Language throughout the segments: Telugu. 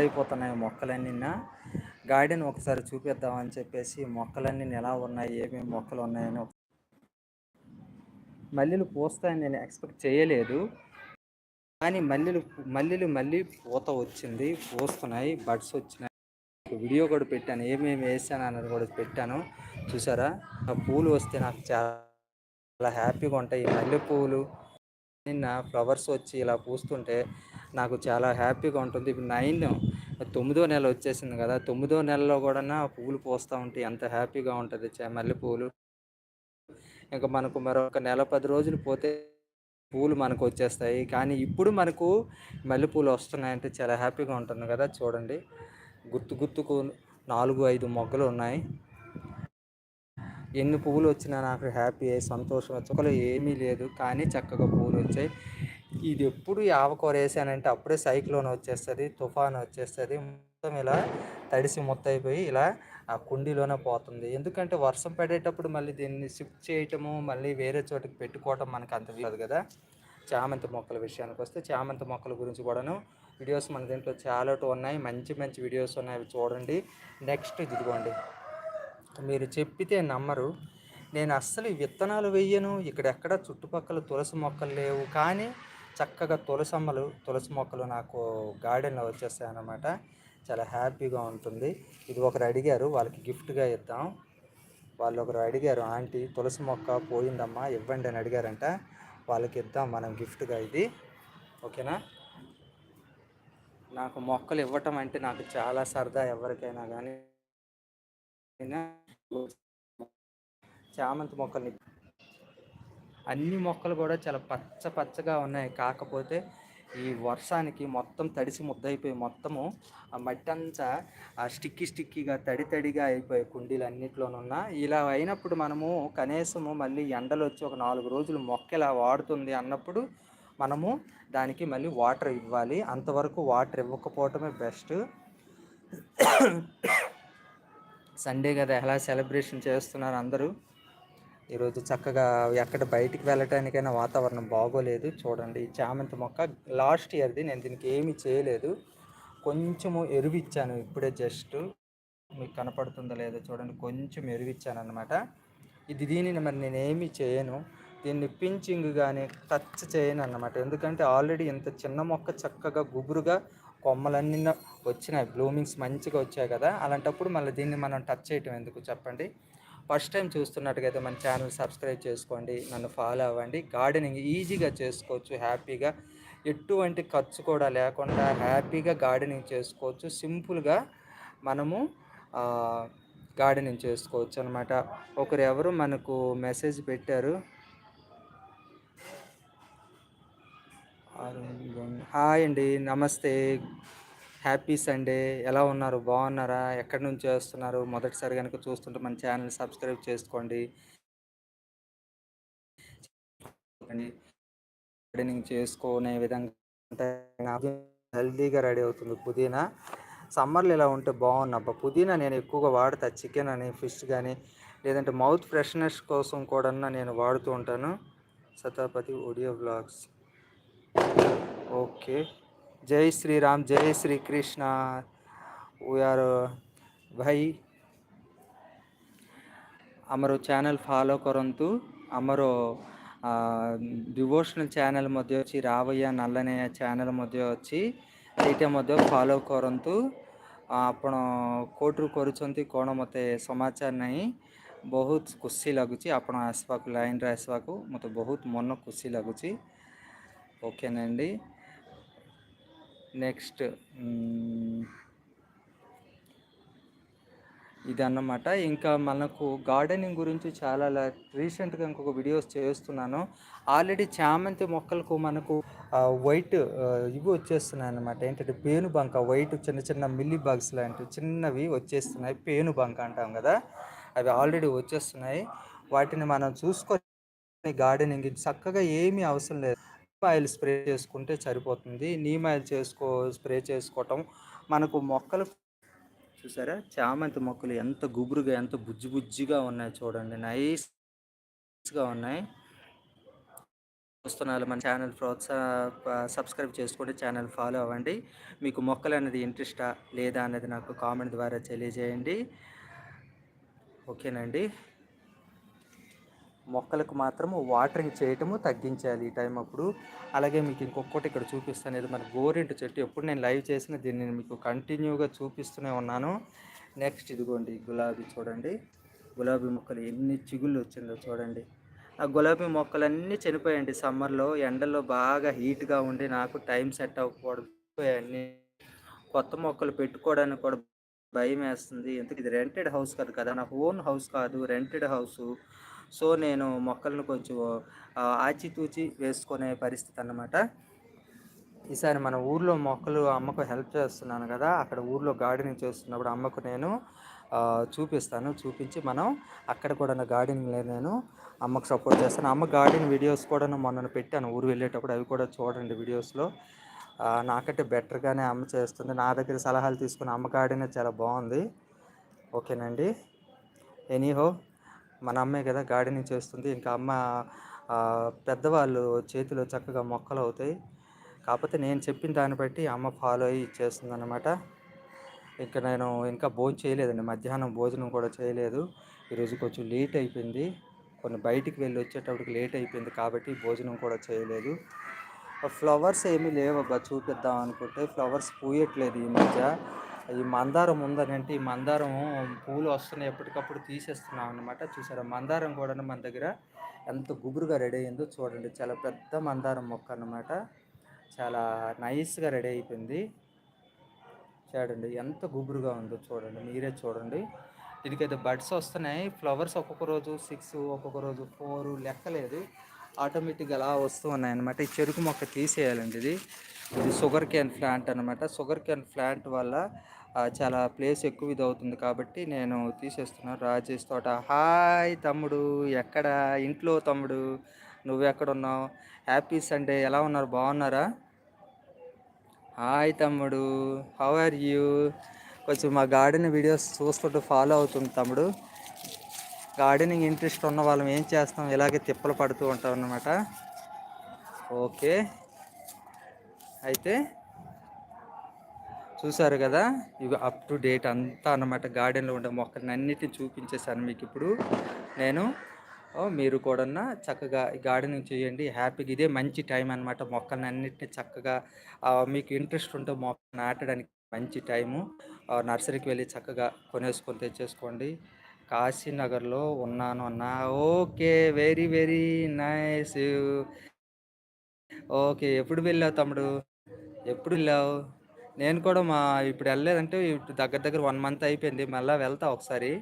అయిపోతున్నాయి మొక్కలన్నీ. గార్డెన్ ఒకసారి చూపిద్దామని చెప్పేసి మొక్కలన్నీ ఎలా ఉన్నాయి ఏమేమి మొక్కలు ఉన్నాయని మల్లెలు పూస్తాయని నేను ఎక్స్పెక్ట్ చేయలేదు. కానీ మల్లెలు మల్లెలు మళ్ళీ పూత వచ్చింది పూస్తున్నాయి బడ్స్ వచ్చినాయి. వీడియో కూడా పెట్టాను ఏమేమి వేసాను అన్నది కూడా పెట్టాను. చూసారా? ఆ పూలు వస్తే నాకు చాలా హ్యాపీగా ఉంటాయి. మల్లె పువ్వులు నిన్న ఫ్లవర్స్ వచ్చి ఇలా పూస్తుంటే నాకు చాలా హ్యాపీగా ఉంటుంది. ఇప్పుడు నైన్ తొమ్మిదో నెల వచ్చేసింది కదా తొమ్మిదో నెలలో కూడా పువ్వులు పోస్తూ ఉంటాయి ఎంత హ్యాపీగా ఉంటుంది మల్లె పువ్వులు ఇంకా మనకు మరొక నెల పది రోజులు పోతే పూలు మనకు వచ్చేస్తాయి. కానీ ఇప్పుడు మనకు మల్లెపూలు వస్తున్నాయంటే చాలా హ్యాపీగా ఉంటుంది కదా చూడండి. గుర్తు గుర్తుకు నాలుగు ఐదు మొగ్గలు ఉన్నాయి. ఎన్ని పువ్వులు వచ్చినా నాకు హ్యాపీ సంతోషం చుక్కలు ఏమీ లేదు. కానీ చక్కగా పువ్వులు వచ్చాయి. ఇది ఎప్పుడు ఆవకూర వేసానంటే అప్పుడే సైక్లోన్ వచ్చేస్తుంది తుఫాన్ వచ్చేస్తుంది మొత్తం ఇలా తడిసి మొత్తైపోయి ఇలా ఆ కుండీలోనే పోతుంది. ఎందుకంటే వర్షం పడేటప్పుడు మళ్ళీ దీన్ని షిఫ్ట్ చేయటము మళ్ళీ వేరే చోటకి పెట్టుకోవటం మనకు అంత లేదు కదా చామంతి మొక్కల విషయానికి వస్తే చామంతి మొక్కల గురించి కూడాను వీడియోస్ మన దీంట్లో చాలా ఉన్నాయి. మంచి మంచి వీడియోస్ ఉన్నాయి. అవి చూడండి. నెక్స్ట్ ఇదిగోండి. మీరు చెప్పితే నమ్మరు. నేను అస్సలు విత్తనాలు వెయ్యను ఇక్కడెక్కడ చుట్టుపక్కల తులసి మొక్కలు లేవు. కానీ చక్కగా తులసమ్మలు తులసి మొక్కలు నాకు గార్డెన్లో వచ్చేస్తాయి అన్నమాట చాలా హ్యాపీగా ఉంటుంది. ఇది ఒకరు అడిగారు వాళ్ళకి గిఫ్ట్గా ఇద్దాం. వాళ్ళు ఒకరు అడిగారు ఆంటీ తులసి మొక్క పోయిందమ్మా ఇవ్వండి అని అడిగారంట. వాళ్ళకి ఇద్దాం మనం గిఫ్ట్గా ఇది. ఓకేనా? నాకు మొక్కలు ఇవ్వటం అంటే నాకు చాలా సరదా ఎవరికైనా కానీ చామంతి మొక్కల్ని అన్ని మొక్కలు కూడా చాలా పచ్చ పచ్చగా ఉన్నాయి. కాకపోతే ఈ వర్షానికి మొత్తం తడిసి ముద్దయిపోయి మొత్తము ఆ మట్టి అంతా ఆ స్టిక్కీ స్టిక్కీగా తడి తడిగా అయిపోయి కుండీలు అన్నిట్లోనున్న ఇలా అయినప్పుడు మనము కనీసము మళ్ళీ ఎండలు వచ్చి ఒక నాలుగు రోజులు మొక్క ఇలా వాడుతుంది అన్నప్పుడు మనము దానికి మళ్ళీ వాటర్ ఇవ్వాలి. అంతవరకు వాటర్ ఇవ్వకపోవటమే బెస్ట్. సండే కదా ఎలా సెలబ్రేషన్ చేస్తున్నారు అందరూ? ఈరోజు చక్కగా ఎక్కడ బయటికి వెళ్ళటానికైనా వాతావరణం బాగోలేదు. చూడండి ఈ చామంతి మొక్క లాస్ట్ ఇయర్ది నేను దీనికి ఏమీ చేయలేదు. కొంచెము ఎరువిచ్చాను ఇప్పుడే జస్ట్. మీకు కనపడుతుందో లేదో చూడండి కొంచెం ఎరువిచ్చాను అనమాట ఇది దీనిని మరి నేను ఏమీ చేయను. దీన్ని పించింగ్ కానీ టచ్ చేయను అన్నమాట ఎందుకంటే ఆల్రెడీ ఇంత చిన్న మొక్క చక్కగా గుబురుగా కొమ్మలన్నీ వచ్చినాయి. బ్లూమింగ్స్ మంచిగా వచ్చాయి కదా. అలాంటప్పుడు మళ్ళీ దీన్ని మనం టచ్ చేయటం ఎందుకు చెప్పండి? ఫస్ట్ టైం చూస్తున్నట్టుగైతే మన ఛానల్ సబ్స్క్రైబ్ చేసుకోండి నన్ను ఫాలో అవ్వండి. గార్డెనింగ్ ఈజీగా చేసుకోవచ్చు హ్యాపీగా. ఎటువంటి ఖర్చు కూడా లేకుండా హ్యాపీగా గార్డెనింగ్ చేసుకోవచ్చు. సింపుల్గా మనము గార్డెనింగ్ చేసుకోవచ్చు అనమాట ఒకరు ఎవరు మనకు మెసేజ్ పెట్టారు? హాయ్ అండి నమస్తే. Happy Sunday. ఎలా ఉన్నారు? బాగున్నారా? ఎక్కడి నుంచి వస్తున్నారు? మొదటిసారి కనుక చూస్తుంటే మన ఛానల్ సబ్స్క్రైబ్ చేసుకోండి. గార్డెనింగ్ చేసుకునే విధంగా హెల్దీగా రెడీ అవుతుంది. పుదీనా. సమ్మర్లో ఇలా ఉంటే బాగున్నబ్బా పుదీనా నేను ఎక్కువగా వాడతా. చికెన్ అని ఫిష్ కానీ లేదంటే మౌత్ ఫ్రెష్నెస్ కోసం కూడా నేను వాడుతూ ఉంటాను. సతాపతి ఒడియో బ్లాగ్స్. ఓకే. జై శ్రీరామ్ జై శ్రీకృష్ణ వీఆర్ భై ଆମର ଚ୍ୟାନେଲ୍ ଫଲୋ କରନ୍ତୁ ଆମର ଡିଭୋସନାଲ୍ ଚ୍ୟାନେଲ୍ ମଧ୍ୟ ଅଛି ରାବୟା ନାଲନେୟା ଚ୍ୟାନେଲ୍ ମଧ୍ୟ ଅଛି ସେଇଟା ମଧ୍ୟ ଫଲୋ କରନ୍ତୁ ଆପଣ କେଉଁଠୁ କରୁଛନ୍ତି କ'ଣ ମୋତେ ସମାଚାର ନାହିଁ ବହୁତ ଖୁସି ଲାଗୁଛି ଆପଣ ଆସିବାକୁ ଲାଇନ୍ରେ ଆସିବାକୁ ମୋତେ ବହୁତ ମନ ଖୁସି ଲାଗୁଛି ଓକେ నండి నెక్స్ట్ ఇదన్నమాట. ఇంకా మనకు గార్డెనింగ్ గురించి చాలా రీసెంట్గా ఇంకొక వీడియోస్ చేస్తున్నాను. ఆల్రెడీ చామంతి మొక్కలకు మనకు వైట్ ఇవి వచ్చేస్తున్నాయి అనమాట ఏంటంటే పేను బంక వైట్ చిన్న చిన్న మిల్లీ బాగ్స్ లాంటివి చిన్నవి వచ్చేస్తున్నాయి. పేను బంక అంటాం కదా అవి ఆల్రెడీ వచ్చేస్తున్నాయి. వాటిని మనం చూసుకొని గార్డెనింగ్ చక్కగా ఏమీ అవసరం లేదు. ఆయిల్ స్ప్రే చేసుకుంటే సరిపోతుంది. నీమ్ ఆయిల్ చేసుకో స్ప్రే చేసుకోవటం. మనకు మొక్కలు చూసారా? చామంతి మొక్కలు ఎంత గుబురుగా ఎంత బుజ్జి బుజ్జిగా ఉన్నాయి చూడండి. నైస్గా ఉన్నాయి. చూస్తున్నారు మన ఛానల్ ప్రోత్సాహ సబ్స్క్రైబ్ చేసుకోండి ఛానల్ ఫాలో అవ్వండి. మీకు మొక్కలు అనేది ఇంట్రెస్టా లేదా అనేది నాకు కామెంట్ ద్వారా తెలియజేయండి. ఓకేనండి. మొక్కలకు మాత్రము వాటరింగ్ చేయటము తగ్గించాలి ఈ టైం అప్పుడు. అలాగే మీకు ఇంకొకటి ఇక్కడ చూపిస్తాను. ఇది మన గోరింటి చెట్టు. ఎప్పుడు నేను లైవ్ చేసిన దీన్ని నేను మీకు కంటిన్యూగా చూపిస్తూనే ఉన్నాను. నెక్స్ట్ ఇదిగోండి గులాబీ చూడండి. గులాబీ మొక్కలు ఎన్ని చిగుళ్ళు వచ్చిందో చూడండి. ఆ గులాబీ మొక్కలన్నీ చనిపోయాయండి సమ్మర్లో. ఎండల్లో బాగా హీట్గా ఉండి నాకు టైం సెట్ అవ్వకపోవడం అన్నీ కొత్త మొక్కలు పెట్టుకోవడానికి కూడా భయం వేస్తుంది. ఎందుకు? ఇది రెంటెడ్ హౌస్ కాదు కదా. నా ఓన్ హౌస్ కాదు. రెంటెడ్ హౌస్ సో నేను మొక్కలను కొంచెం ఆచితూచి వేసుకునే పరిస్థితి అన్నమాట. ఈసారి మన ఊర్లో మొక్కలు అమ్మకు హెల్ప్ చేస్తున్నాను కదా అక్కడ ఊర్లో గార్డెనింగ్ చేస్తున్నప్పుడు అమ్మకు నేను చూపిస్తాను. చూపించి మనం అక్కడ కూడా గార్డెనింగ్లో నేను అమ్మకు సపోర్ట్ చేస్తాను. అమ్మ గార్డెన్ వీడియోస్ కూడా మొన్న పెట్టాను. ఊరు వెళ్ళేటప్పుడు అవి కూడా చూడండి వీడియోస్లో నాకంటే బెటర్గానే అమ్మ చేస్తుంది. నా దగ్గర సలహాలు తీసుకుని అమ్మ గార్డెన్ చాలా బాగుంది. ఓకేనండి. ఎనీహో మన అమ్మే కదా గార్డెనింగ్ చేస్తుంది. ఇంకా అమ్మ పెద్దవాళ్ళు చేతిలో చక్కగా మొక్కలు అవుతాయి. కాకపోతే నేను చెప్పిన దాన్ని బట్టి అమ్మ ఫాలో అయ్యి ఇచ్చేస్తుంది అనమాట ఇంకా నేను ఇంకా భోజనం చేయలేదండి. మధ్యాహ్నం భోజనం కూడా చేయలేదు. ఈరోజు కొంచెం లేట్ అయిపోయింది. కొన్ని బయటికి వెళ్ళి వచ్చేటప్పటికి లేట్ అయిపోయింది కాబట్టి భోజనం కూడా చేయలేదు. ఫ్లవర్స్ ఏమీ లేవబ్బా చూపిద్దాం అనుకుంటే ఫ్లవర్స్ పూయట్లేదు ఈ మధ్య. ఈ మందారం ఉందనంటే ఈ మందారం పూలు వస్తున్నాయి ఎప్పటికప్పుడు తీసేస్తున్నాం అనమాట చూసారా? మందారం కూడా మన దగ్గర ఎంత గుబురుగా రెడీ అయిందో చూడండి. చాలా పెద్ద మందారం మొక్క అనమాట చాలా నైస్గా రెడీ అయిపోయింది. చూడండి ఎంత గుబురుగా ఉందో చూడండి. మీరే చూడండి. దీనికైతే బడ్స్ వస్తున్నాయి. ఫ్లవర్స్ ఒక్కొక్క రోజు సిక్స్ ఒక్కొక్క రోజు ఫోర్ లెక్కలేదు. ఆటోమేటిక్గా అలా వస్తూ ఉన్నాయన్నమాట. ఈ చెరుకు మొక్క తీసేయాలండి ఇది. ఇది షుగర్ క్యాన్ ప్లాంట్ అనమాట షుగర్ క్యాన్ ప్లాంట్ వల్ల చాలా ప్లేస్ ఎక్కువ ఇది అవుతుంది కాబట్టి నేను తీసేస్తున్నాను రాజేష్ తోట. హాయ్ తమ్ముడు. ఎక్కడ? ఇంట్లో తమ్ముడు. నువ్వు ఎక్కడున్నావు హ్యాపీ సండే ఎలా ఉన్నారు? బాగున్నారా? హాయ్ తమ్ముడు. హౌ ఆర్ యూ కొంచెం మా గార్డెన్ వీడియోస్ చూసుకుంటూ ఫాలో అవుతుంది తమ్ముడు. గార్డెనింగ్ ఇంట్రెస్ట్ ఉన్న వాళ్ళం ఏం చేస్తాం? ఇలాగే తిప్పలు పడుతూ ఉంటాం అన్నమాట. ఓకే. అయితే చూసారు కదా ఇవి అప్ టు డేట్ అంతా అన్నమాట. గార్డెన్లో ఉండే మొక్కలను అన్నిటిని చూపించేశాను మీకు ఇప్పుడు. నేను మీరు కూడా చక్కగా గార్డెనింగ్ చేయండి. హ్యాపీగా ఇదే మంచి టైం అనమాట మొక్కలను అన్నిటిని చక్కగా మీకు ఇంట్రెస్ట్ ఉంటే మొక్క నాటడానికి మంచి టైము. నర్సరీకి వెళ్ళి చక్కగా కొనేసుకొని తెచ్చేసుకోండి. కాశీనగర్లో ఉన్నాను అన్న okay very very nice. Okay ఎప్పుడు వెళ్ళావు తమ్ముడు? ఎప్పుడు వెళ్ళావు? నేను కూడా మా ఇప్పుడు వెళ్ళలేదంటే ఇప్పుడు దగ్గర దగ్గర వన్ మంత్ అయిపోయింది. మళ్ళీ వెళ్తా ఒకసారి.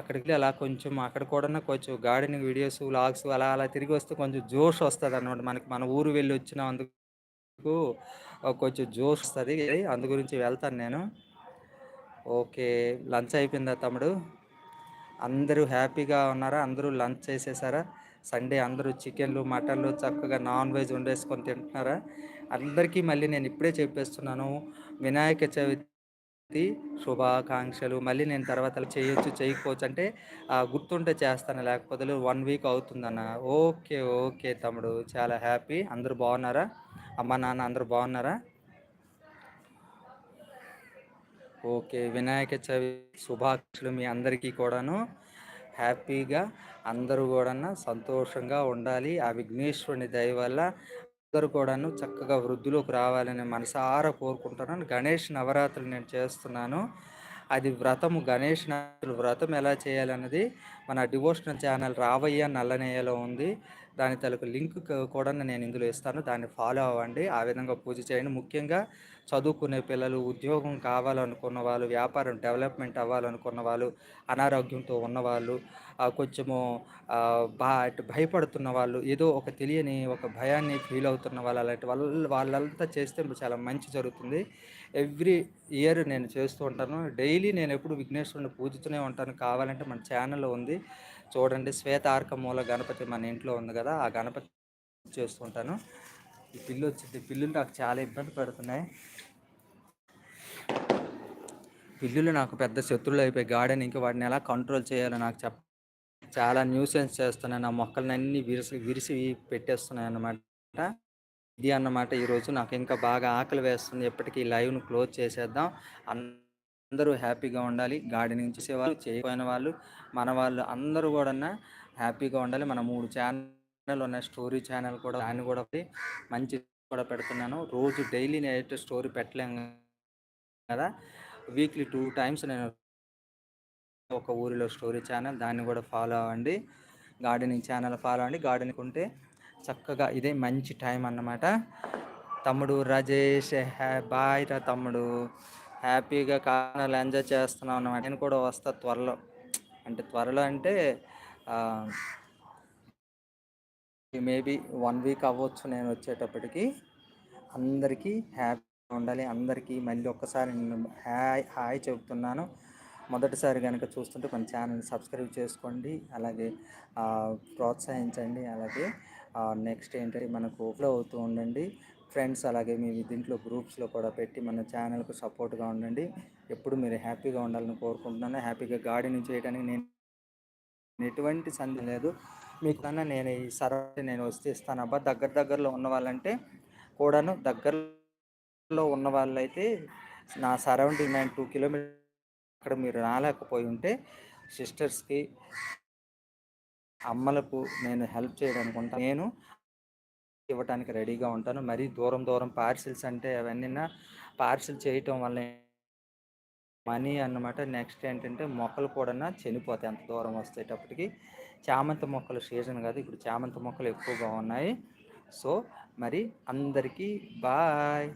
అక్కడికి అలా కొంచెం అక్కడ కూడా కొంచెం గార్డెనింగ్ వీడియోస్ వ్లాగ్స్ అలా అలా తిరిగి వస్తే కొంచెం జోష్ వస్తుంది అనమాట మనకి మన ఊరు వెళ్ళి వచ్చిన అందుకు కొంచెం జోష్ వస్తుంది. అందు గురించి వెళ్తాను నేను. ఓకే లంచ్ అయిపోయిందా తమ్ముడు? అందరూ హ్యాపీగా ఉన్నారా? అందరూ లంచ్ చేసేసారా? సండే అందరూ చికెన్లు మటన్లు చక్కగా నాన్ వెజ్ వండేసుకొని తింటున్నారా? అందరికీ మళ్ళీ నేను ఇప్పుడే చెప్పేస్తున్నాను. వినాయక చవితి శుభాకాంక్షలు. మళ్ళీ నేను తర్వాత చేయొచ్చు చేయకపోవచ్చు అంటే గుర్తుంటే చేస్తాను. లేకపోతే వన్ వీక్ అవుతుందన్న. ఓకే ఓకే తమ్ముడు. చాలా హ్యాపీ. అందరూ బాగున్నారా? అమ్మ నాన్న అందరూ బాగున్నారా? ఓకే. వినాయక చవితి శుభాకాంక్షలు మీ అందరికీ కూడాను. హ్యాపీగా అందరూ కూడా సంతోషంగా ఉండాలి. ఆ విఘ్నేశ్వరుని దయ వల్ల అందరూ కూడాను చక్కగా వృద్ధిలోకి రావాలని మనసారా కోరుకుంటున్నాను. గణేష్ నవరాత్రులు నేను చేస్తున్నాను. అది వ్రతము. గణేష్ వ్రతం ఎలా చేయాలన్నది మన డివోషనల్ ఛానల్ రావయ్య నల్లనేయలో ఉంది. దాని తలకు లింక్ కూడా నేను ఇందులో ఇస్తాను. దాన్ని ఫాలో అవ్వండి. ఆ విధంగా పూజ చేయండి. ముఖ్యంగా చదువుకునే పిల్లలు ఉద్యోగం కావాలనుకున్న వాళ్ళు వ్యాపారం డెవలప్మెంట్ అవ్వాలనుకున్న వాళ్ళు అనారోగ్యంతో ఉన్నవాళ్ళు కొంచెము బా భయపడుతున్న వాళ్ళు ఏదో ఒక తెలియని ఒక భయాన్ని ఫీల్ అవుతున్న వాళ్ళు అలాంటి వాళ్ళ వాళ్ళంతా చేస్తే చాలా మంచి జరుగుతుంది. ఎవ్రీ ఇయర్ నేను చేస్తూ ఉంటాను. డైలీ నేను ఎప్పుడు విఘ్నేశ్వరుని పూజతూనే ఉంటాను. కావాలంటే మన ఛానల్లో ఉంది. చూడండి శ్వేత మూల గణపతి మన ఇంట్లో ఉంది కదా ఆ గణపతి చేస్తుంటాను ఈ పిల్లు వచ్చింది. పిల్లులు నాకు చాలా ఇబ్బంది పెడుతున్నాయి. పిల్లులు నాకు పెద్ద శత్రువులు అయిపోయి గార్డెన్ ఇంకా వాటిని ఎలా కంట్రోల్ చేయాలో నాకు చెప్ప చాలా న్యూసెన్స్ చేస్తున్నాయి. నా మొక్కలన్నీ విరిసి విరిసి పెట్టేస్తున్నాయి అన్నమాట. ఇది అన్నమాట ఈరోజు నాకు ఇంకా బాగా ఆకలి వేస్తుంది. ఎప్పటికీ లైవ్ను క్లోజ్ చేసేద్దాం. అందరూ హ్యాపీగా ఉండాలి. గార్డెనింగ్ చేసేవాళ్ళు చేయకపోయిన వాళ్ళు మన వాళ్ళు అందరూ కూడా హ్యాపీగా ఉండాలి. మన మూడు ఛానల్ ఉన్నాయి స్టోరీ ఛానల్ కూడా దాన్ని కూడా మంచి కూడా పెడుతున్నాను. రోజు డైలీ నేను స్టోరీ పెట్టలేము కదా. వీక్లీ టూ టైమ్స్ నేను ఒక ఊరిలో స్టోరీ ఛానల్ దాన్ని కూడా ఫాలో అవ్వండి. గార్డెనింగ్ ఛానల్ ఫాలో అవ్వండి. గార్డెనింగ్ ఉంటే చక్కగా ఇదే మంచి టైం అన్నమాట. తమ్ముడు రాజేష్ హ్యా బాయ్ రా తమ్ముడు. హ్యాపీగా కారణాలు ఎంజాయ్ చేస్తున్నాం అన్నమాట. నేను కూడా వస్తా త్వరలో. అంటే త్వరలో అంటే మేబీ వన్ వీక్ అవ్వచ్చు నేను వచ్చేటప్పటికి. అందరికీ హ్యాపీ ఉండాలి. అందరికీ మళ్ళీ ఒక్కసారి నేను హాయ్ హాయ్ చెబుతున్నాను. మొదటిసారి కనుక చూస్తుంటే మన ఛానల్ సబ్స్క్రైబ్ చేసుకోండి. అలాగే ప్రోత్సహించండి. అలాగే నెక్స్ట్ ఏంటంటే మనకు ఫ్లో అవుతూ ఉండండి. ఫ్రెండ్స్ అలాగే మీ దీంట్లో గ్రూప్స్లో కూడా పెట్టి మన ఛానల్కు సపోర్ట్గా ఉండండి. ఎప్పుడు మీరు హ్యాపీగా ఉండాలని కోరుకుంటున్నాను. హ్యాపీగా గార్డెనింగ్ చేయడానికి నేను ఎటువంటి సందేహం లేదు. మీకు నేను ఈ సర్వ నేను వస్తే ఇస్తాను. అబ్బా దగ్గర దగ్గరలో ఉన్న వాళ్ళంటే కూడాను దగ్గరలో ఉన్న వాళ్ళైతే నా సరౌండింగ్ నైన్ టూ కిలోమీటర్ అక్కడ మీరు రాలేకపోయి ఉంటే సిస్టర్స్కి అమ్మలకు నేను హెల్ప్ చేయడానికి ఉంటాను నేను ఇవ్వటానికి రెడీగా ఉంటాను. మరీ దూరం దూరం పార్సిల్స్ అంటే అవన్నీ పార్సిల్ చేయటం వల్ల మనీ అన్నమాట. నెక్స్ట్ ఏంటంటే మొక్కలు కూడా చనిపోతాయి అంత దూరం వస్తేటప్పటికి. చామంతి మొక్కల సీజన్ కాదు. ఇప్పుడు చామంతి మొక్కలు ఎక్కువగా ఉన్నాయి. సో మరి అందరికీ బాయ్.